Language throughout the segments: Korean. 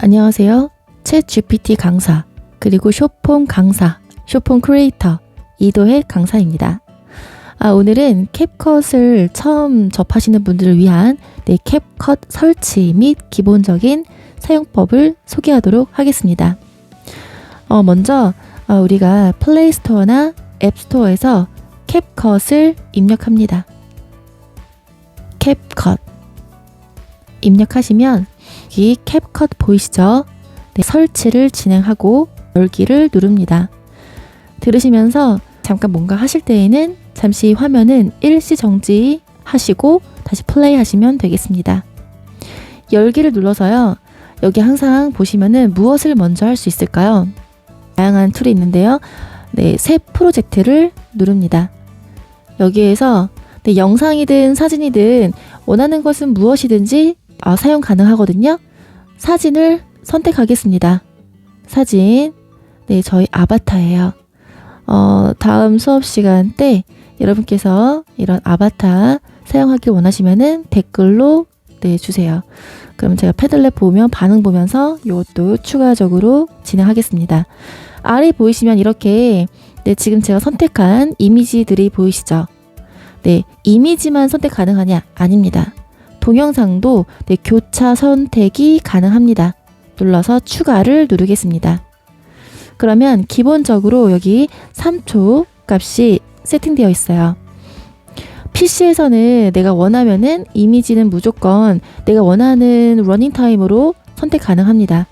안녕하세요. 챗 GPT 강사, 그리고 쇼폼 강사, 쇼폼 크리에이터, 이도혜 강사입니다. 아, 오늘은 캡컷을 처음 접하시는 분들을 위한 네, 캡컷 설치 및 기본적인 사용법을 소개하도록 하겠습니다. 어, 먼저 어, 우리가 플레이스토어나 앱스토어에서 캡컷을 입력합니다. 캡컷 입력하시면 이 캡컷 보이시죠? 네, 설치를 진행하고 열기를 누릅니다. 들으시면서 잠깐 뭔가 하실 때에는 잠시 화면은 일시 정지 하시고 다시 플레이 하시면 되겠습니다. 열기를 눌러서요. 여기 항상 보시면은 무엇을 먼저 할 수 있을까요? 다양한 툴이 있는데요. 네, 새 프로젝트를 누릅니다. 여기에서 네, 영상이든 사진이든 원하는 것은 무엇이든지 아, 사용 가능하거든요. 사진을 선택하겠습니다. 사진. 네, 저희 아바타예요. 어, 다음 수업 시간 때 여러분께서 이런 아바타 사용하길 원하시면은 댓글로 네, 주세요. 그럼 제가 패들렛 보면 반응 보면서 이것도 추가적으로 진행하겠습니다. 아래 보이시면 이렇게 네, 지금 제가 선택한 이미지들이 보이시죠? 네, 이미지만 선택 가능하냐? 아닙니다. 동영상도 네, 교차 선택이 가능합니다. 눌러서 추가를 누르겠습니다. 그러면 기본적으로 여기 3초 값이 세팅되어 있어요. PC에서는 내가 원하면은 이미지는 무조건 내가 원하는 러닝 타임으로 선택 가능합니다.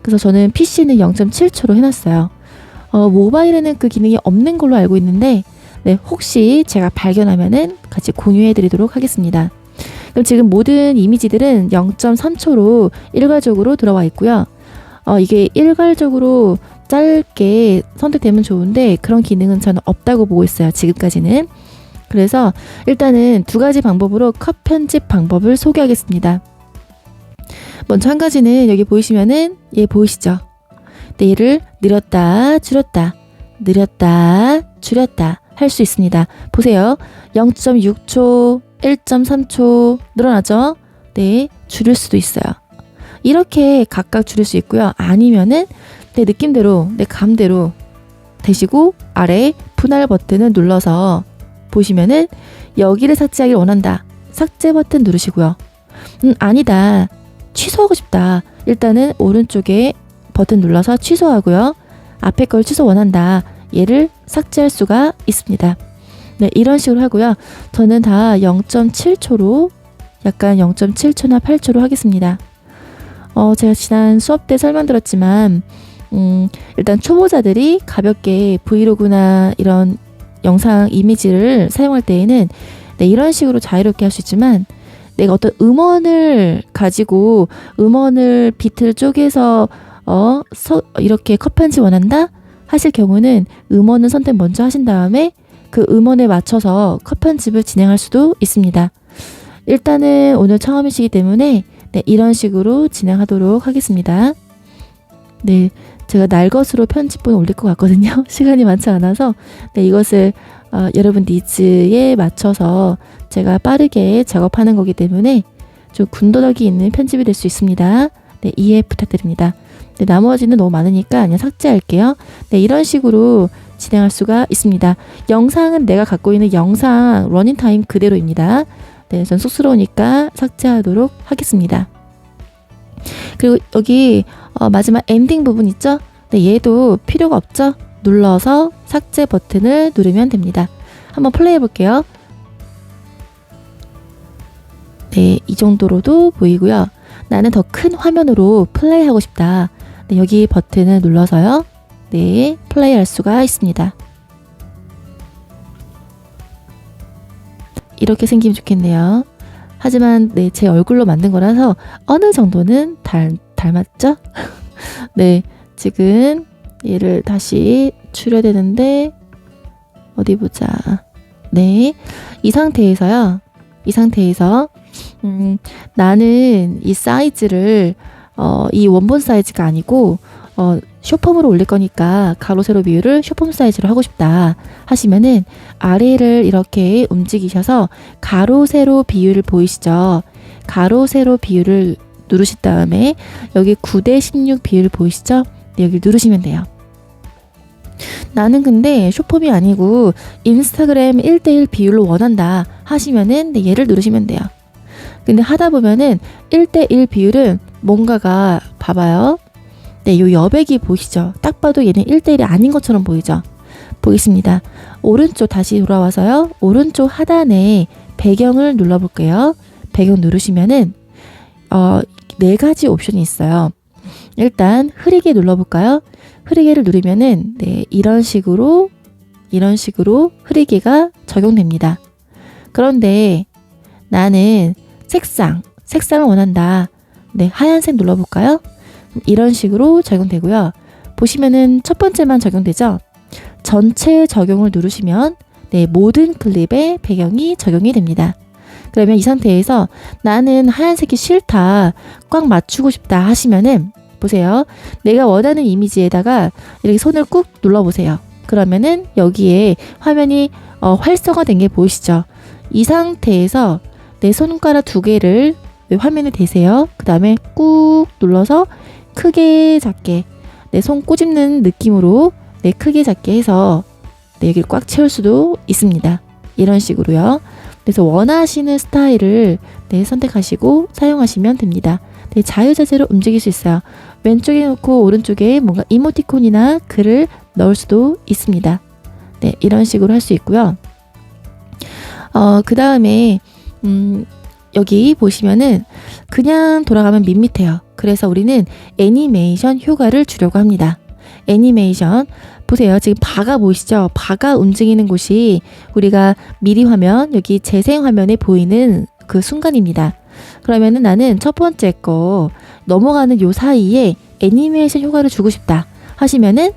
그래서 저는 PC는 0.7초로 해놨어요. 어, 모바일에는 그 기능이 없는 걸로 알고 있는데 네, 혹시 제가 발견하면은 같이 공유해 드리도록 하겠습니다. 그럼 지금 모든 이미지들은 0.3초로 일괄적으로 들어와 있고요. 어, 이게 일괄적으로 짧게 선택되면 좋은데 그런 기능은 저는 없다고 보고 있어요. 지금까지는. 그래서 일단은 두 가지 방법으로 컷 편집 방법을 소개하겠습니다. 먼저 한 가지는 여기 보이시면은 얘 보이시죠? 네, 얘를 늘렸다, 줄였다, 늘렸다, 줄였다 할 수 있습니다. 보세요. 0.6초, 1.3초 늘어나죠? 네, 줄일 수도 있어요. 이렇게 각각 줄일 수 있고요. 아니면은 내 느낌대로, 내 감대로 되시고 아래 분할 버튼을 눌러서 보시면은 여기를 삭제하길 원한다. 삭제 버튼 누르시고요. 음, 아니다. 취소하고 싶다. 일단은 오른쪽에 버튼 눌러서 취소하고요. 앞에 걸 취소 원한다. 얘를 삭제할 수가 있습니다. 네, 이런 식으로 하고요. 저는 다 0.7초로 약간 0.7초나 8초로 하겠습니다. 어, 제가 지난 수업 때 설명드렸지만 음, 일단 초보자들이 가볍게 브이로그나 이런 영상 이미지를 사용할 때에는 네, 이런 식으로 자유롭게 할 수 있지만 내가 어떤 음원을 가지고 음원을 비트를 쪼개서 어, 서, 이렇게 컷 편집 원한다 하실 경우는 음원을 선택 먼저 하신 다음에 그 음원에 맞춰서 컷 편집을 진행할 수도 있습니다. 일단은 오늘 처음이시기 때문에 네, 이런 식으로 진행하도록 하겠습니다. 네, 제가 날 것으로 편집본 올릴 것 같거든요. 시간이 많지 않아서 네, 이것을 어, 여러분 니즈에 맞춰서 제가 빠르게 작업하는 거기 때문에 좀 군더더기 있는 편집이 될 수 있습니다. 네, 이해 부탁드립니다. 네, 나머지는 너무 많으니까 그냥 삭제할게요. 네, 이런 식으로 진행할 수가 있습니다. 영상은 내가 갖고 있는 영상 러닝 타임 그대로입니다. 네, 전 쑥스러우니까 삭제하도록 하겠습니다. 그리고 여기 어, 마지막 엔딩 부분 있죠? 네, 얘도 필요가 없죠? 눌러서 삭제 버튼을 누르면 됩니다. 한번 플레이 해볼게요. 네, 이 정도로도 보이고요. 나는 더 큰 화면으로 플레이 하고 싶다. 네, 여기 버튼을 눌러서요. 네, 플레이 할 수가 있습니다. 이렇게 생기면 좋겠네요. 하지만 네, 제 얼굴로 만든 거라서 어느 정도는 닮, 닮았죠? 네, 지금 얘를 다시 줄여야 되는데 어디 보자. 네, 이 상태에서요. 이 상태에서 음, 나는 이 사이즈를 어, 이 원본 사이즈가 아니고 어, 쇼폼으로 올릴 거니까 가로 세로 비율을 쇼폼 사이즈로 하고 싶다 하시면은 아래를 이렇게 움직이셔서 가로 세로 비율을 보이시죠? 가로 세로 비율을 누르신 다음에 여기 9대 16 비율 보이시죠? 네, 여기 누르시면 돼요. 나는 근데 쇼폼이 아니고 인스타그램 1대1 비율로 원한다 하시면은 네, 얘를 누르시면 돼요. 근데 하다 보면은 1대1 비율은 뭔가가 봐봐요. 네, 요 여백이 보이시죠? 딱 봐도 얘는 1대1이 아닌 것처럼 보이죠? 보겠습니다. 오른쪽 다시 돌아와서요. 오른쪽 하단에 배경을 눌러볼게요. 배경 누르시면은 어, 네 가지 옵션이 있어요. 일단 흐리게 눌러볼까요? 흐리게를 누르면은 네, 이런 식으로 이런 식으로 흐리게가 적용됩니다. 그런데 나는 색상, 색상을 원한다. 네, 하얀색 눌러볼까요? 이런 식으로 적용되고요. 보시면은 첫 번째만 적용되죠? 전체 적용을 누르시면 네, 모든 클립의 배경이 적용이 됩니다. 그러면 이 상태에서 나는 하얀색이 싫다, 꽉 맞추고 싶다 하시면은 보세요. 내가 원하는 이미지에다가 이렇게 손을 꾹 눌러보세요. 그러면은 여기에 화면이 어, 활성화된 게 보이시죠? 이 상태에서 내 손가락 두 개를 화면에 대세요. 그 다음에 꾹 눌러서 크게 작게 내 손 꼬집는 느낌으로 내 크게 작게 해서 내 여기를 꽉 채울 수도 있습니다. 이런 식으로요. 그래서 원하시는 스타일을 네, 선택하시고 사용하시면 됩니다. 네, 자유자재로 움직일 수 있어요. 왼쪽에 놓고 오른쪽에 뭔가 이모티콘이나 글을 넣을 수도 있습니다. 네, 이런 식으로 할 수 있고요. 어, 그 다음에, 음, 여기 보시면은 그냥 돌아가면 밋밋해요. 그래서 우리는 애니메이션 효과를 주려고 합니다. 애니메이션. 보세요. 지금 바가 보이시죠? 바가 움직이는 곳이 우리가 미리 화면, 여기 재생 화면에 보이는 그 순간입니다. 그러면은 나는 첫 번째 거 넘어가는 요 사이에 애니메이션 효과를 주고 싶다 하시면은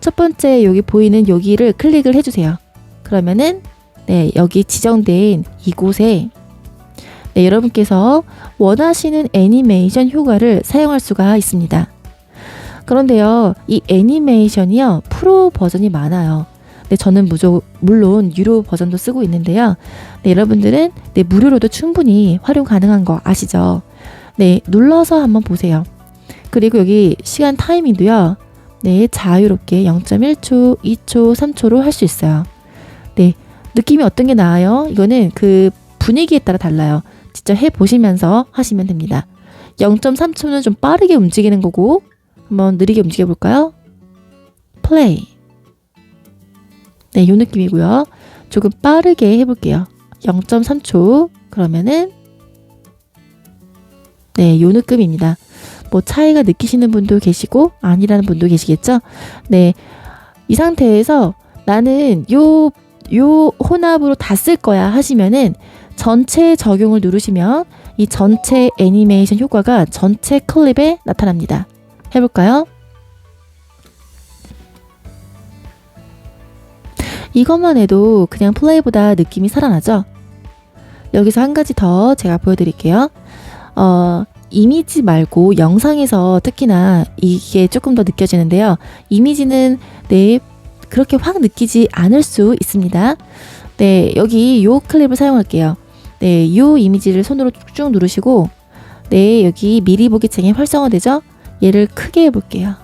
첫 번째 여기 보이는 여기를 클릭을 해주세요. 그러면은 네 여기 지정된 이곳에 네, 여러분께서 원하시는 애니메이션 효과를 사용할 수가 있습니다. 그런데요, 이 애니메이션이요, 프로 버전이 많아요. 네, 저는 무조, 물론 유료 버전도 쓰고 있는데요. 네, 여러분들은 네, 무료로도 충분히 활용 가능한 거 아시죠? 네, 눌러서 한번 보세요. 그리고 여기 시간 타이밍도요, 네, 자유롭게 0.1초, 2초, 3초로 할 수 있어요. 네, 느낌이 어떤 게 나아요? 이거는 그 분위기에 따라 달라요. 직접 해 보시면서 하시면 됩니다. 0.3초는 좀 빠르게 움직이는 거고, 한번 느리게 움직여 볼까요? 플레이. 네, 요 느낌이고요. 조금 빠르게 해 볼게요. 0.3초. 그러면은, 네, 요 느낌입니다. 뭐 차이가 느끼시는 분도 계시고, 아니라는 분도 계시겠죠? 네, 이 상태에서 나는 요, 요 혼합으로 다 쓸 거야 하시면은 전체 적용을 누르시면 이 전체 애니메이션 효과가 전체 클립에 나타납니다. 해볼까요? 이것만 해도 그냥 플레이보다 느낌이 살아나죠? 여기서 한 가지 더 제가 보여드릴게요. 어, 이미지 말고 영상에서 특히나 이게 조금 더 느껴지는데요. 이미지는 네, 그렇게 확 느끼지 않을 수 있습니다. 네, 여기 요 클립을 사용할게요. 네, 요 이미지를 손으로 쭉 누르시고, 네, 여기 미리 보기 창에 활성화되죠? 얘를 크게 해볼게요.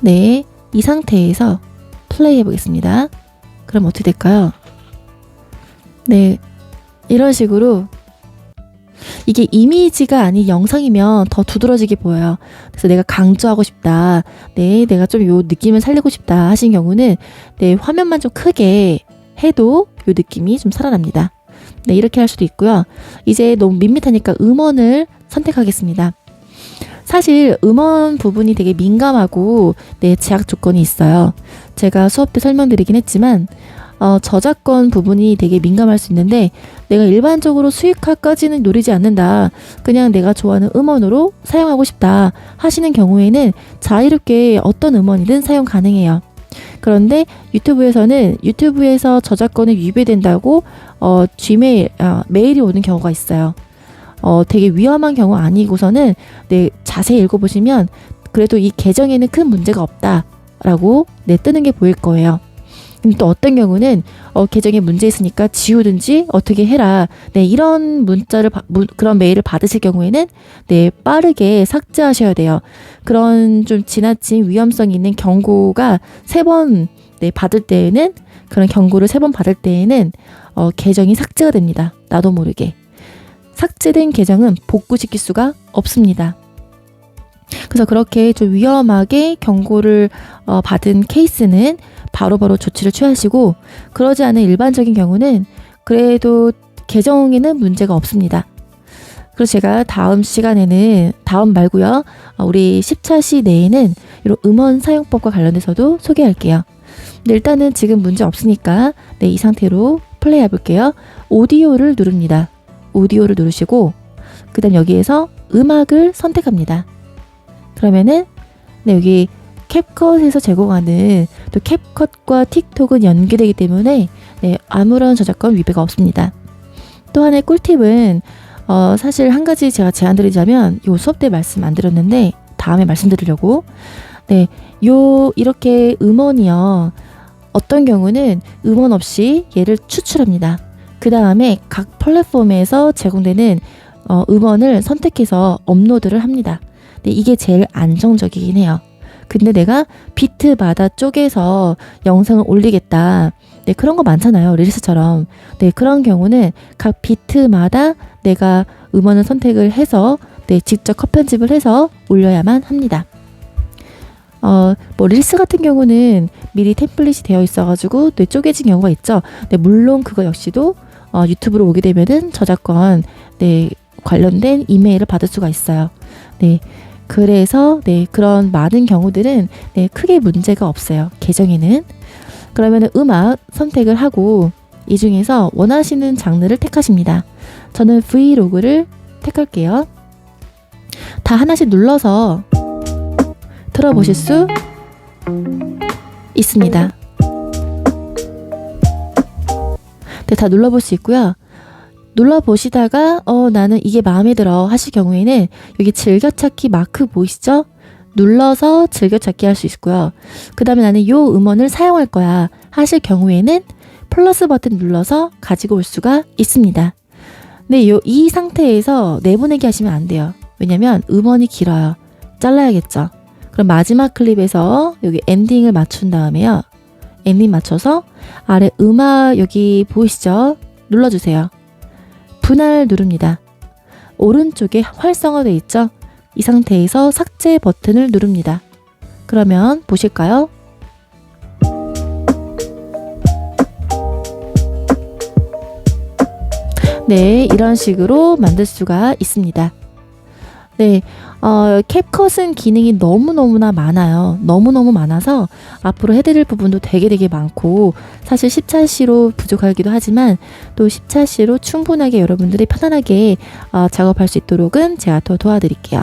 네, 이 상태에서 플레이 해보겠습니다. 그럼 어떻게 될까요? 네, 이런 식으로 이게 이미지가 아닌 영상이면 더 두드러지게 보여요. 그래서 내가 강조하고 싶다. 네, 내가 좀 요 느낌을 살리고 싶다 하신 경우는 네, 화면만 좀 크게 해도 요 느낌이 좀 살아납니다. 네, 이렇게 할 수도 있고요. 이제 너무 밋밋하니까 음원을 선택하겠습니다. 사실 음원 부분이 되게 민감하고 네, 제약 조건이 있어요. 제가 수업 때 설명드리긴 했지만 어, 저작권 부분이 되게 민감할 수 있는데 내가 일반적으로 수익화까지는 노리지 않는다. 그냥 내가 좋아하는 음원으로 사용하고 싶다 하시는 경우에는 자유롭게 어떤 음원이든 사용 가능해요. 그런데 유튜브에서는 유튜브에서 저작권이 위배된다고 어, Gmail 아, 메일이 오는 경우가 있어요. 어, 되게 위험한 경우 아니고서는 네, 자세히 읽어보시면 그래도 이 계정에는 큰 문제가 없다라고 네, 뜨는 게 보일 거예요. 근데 또 어떤 경우는 어, 계정에 문제 있으니까 지우든지 어떻게 해라. 네, 이런 문자를 바- 문- 그런 메일을 받으실 경우에는 네, 빠르게 삭제하셔야 돼요. 그런 좀 지나친 위험성 있는 경고가 세번 네, 받을 때에는 그런 경고를 세 번 받을 때에는 어, 계정이 삭제가 됩니다. 나도 모르게. 삭제된 계정은 복구시킬 수가 없습니다. 그래서 그렇게 좀 위험하게 경고를 어, 받은 케이스는 바로 바로 조치를 취하시고 그러지 않은 일반적인 경우는 그래도 계정에는 문제가 없습니다. 그래서 제가 다음 시간에는 다음 말고요. 어, 우리 10차 시 내에는 이런 음원 사용법과 관련해서도 소개할게요. 네, 일단은 지금 문제 없으니까 네, 이 상태로 플레이 해볼게요. 오디오를 누릅니다. 오디오를 누르시고 그 다음 여기에서 음악을 선택합니다. 그러면은 네, 여기 캡컷에서 제공하는 또 캡컷과 틱톡은 연계되기 때문에 네, 아무런 저작권 위배가 없습니다. 또 하나의 꿀팁은 어, 사실 한 가지 제가 제안드리자면 요 수업 때 말씀 안 드렸는데 다음에 말씀드리려고 네, 요 이렇게 음원이요. 어떤 경우는 음원 없이 얘를 추출합니다. 그 다음에 각 플랫폼에서 제공되는 어, 음원을 선택해서 업로드를 합니다. 네, 이게 제일 안정적이긴 해요. 근데 내가 비트마다 쪼개서 영상을 올리겠다. 네, 그런 거 많잖아요. 릴스처럼. 네, 그런 경우는 각 비트마다 내가 음원을 선택을 해서 네, 직접 컷 편집을 해서 올려야만 합니다. 어, 뭐 릴스 같은 경우는 미리 템플릿이 되어 있어가지고 네, 쪼개진 경우가 있죠. 네, 물론 그거 역시도 어, 유튜브로 오게 되면은 저작권 네, 관련된 이메일을 받을 수가 있어요. 네. 그래서 네, 그런 많은 경우들은 네, 크게 문제가 없어요. 계정에는. 그러면 음악 선택을 하고 이 중에서 원하시는 장르를 택하십니다. 저는 브이로그를 택할게요. 다 하나씩 눌러서 들어보실 수 있습니다. 네, 다 눌러볼 수 있고요. 눌러보시다가 어 나는 이게 마음에 들어 하실 경우에는 여기 즐겨찾기 마크 보이시죠? 눌러서 즐겨찾기 할 수 있고요. 그 다음에 나는 요 음원을 사용할 거야 하실 경우에는 플러스 버튼 눌러서 가지고 올 수가 있습니다. 근데 요, 이 상태에서 내보내기 하시면 안 돼요. 왜냐면 음원이 길어요. 잘라야겠죠. 그럼 마지막 클립에서 여기 엔딩을 맞춘 다음에요. 엔딩 맞춰서 아래 음악 여기 보이시죠? 눌러주세요. 분할 누릅니다. 오른쪽에 활성화되어 있죠? 이 상태에서 삭제 버튼을 누릅니다. 그러면 보실까요? 네, 이런 식으로 만들 수가 있습니다. 네, 어, 캡컷은 기능이 너무너무나 많아요. 너무너무 많아서 앞으로 해드릴 부분도 되게 되게 많고 사실 10차시로 부족하기도 하지만 또 10차시로 충분하게 여러분들이 편안하게 어, 작업할 수 있도록은 제가 더 도와드릴게요.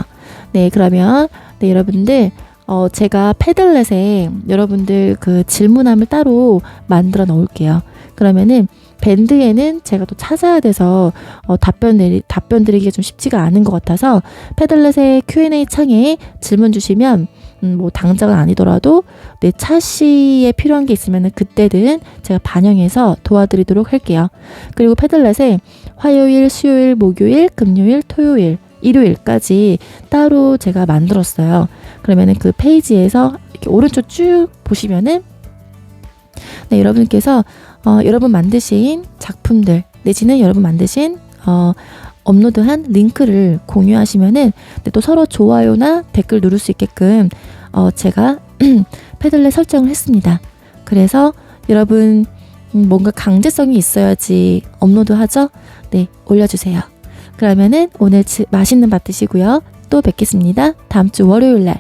네, 그러면 네, 여러분들 어, 제가 패들렛에 여러분들 그 질문함을 따로 만들어 놓을게요. 그러면은 밴드에는 제가 또 찾아야 돼서 어, 답변 내리, 답변 드리기가 좀 쉽지가 않은 것 같아서 패들렛의 Q&A 창에 질문 주시면 음, 뭐 당장은 아니더라도 내 차시에 필요한 게 있으면 그때든 제가 반영해서 도와드리도록 할게요. 그리고 패들렛에 화요일, 수요일, 목요일, 금요일, 토요일, 일요일까지 따로 제가 만들었어요. 그러면은 그 페이지에서 이렇게 오른쪽 쭉 보시면은 네, 여러분께서 어, 여러분 만드신 작품들 내지는 여러분 만드신 어, 업로드한 링크를 공유하시면은 네, 또 서로 좋아요나 댓글 누를 수 있게끔 어, 제가 패들렛 설정을 했습니다. 그래서 여러분 음, 뭔가 강제성이 있어야지 업로드 하죠? 네, 올려주세요. 그러면은 오늘 지- 맛있는 밥 드시고요. 또 뵙겠습니다. 다음 주 월요일 날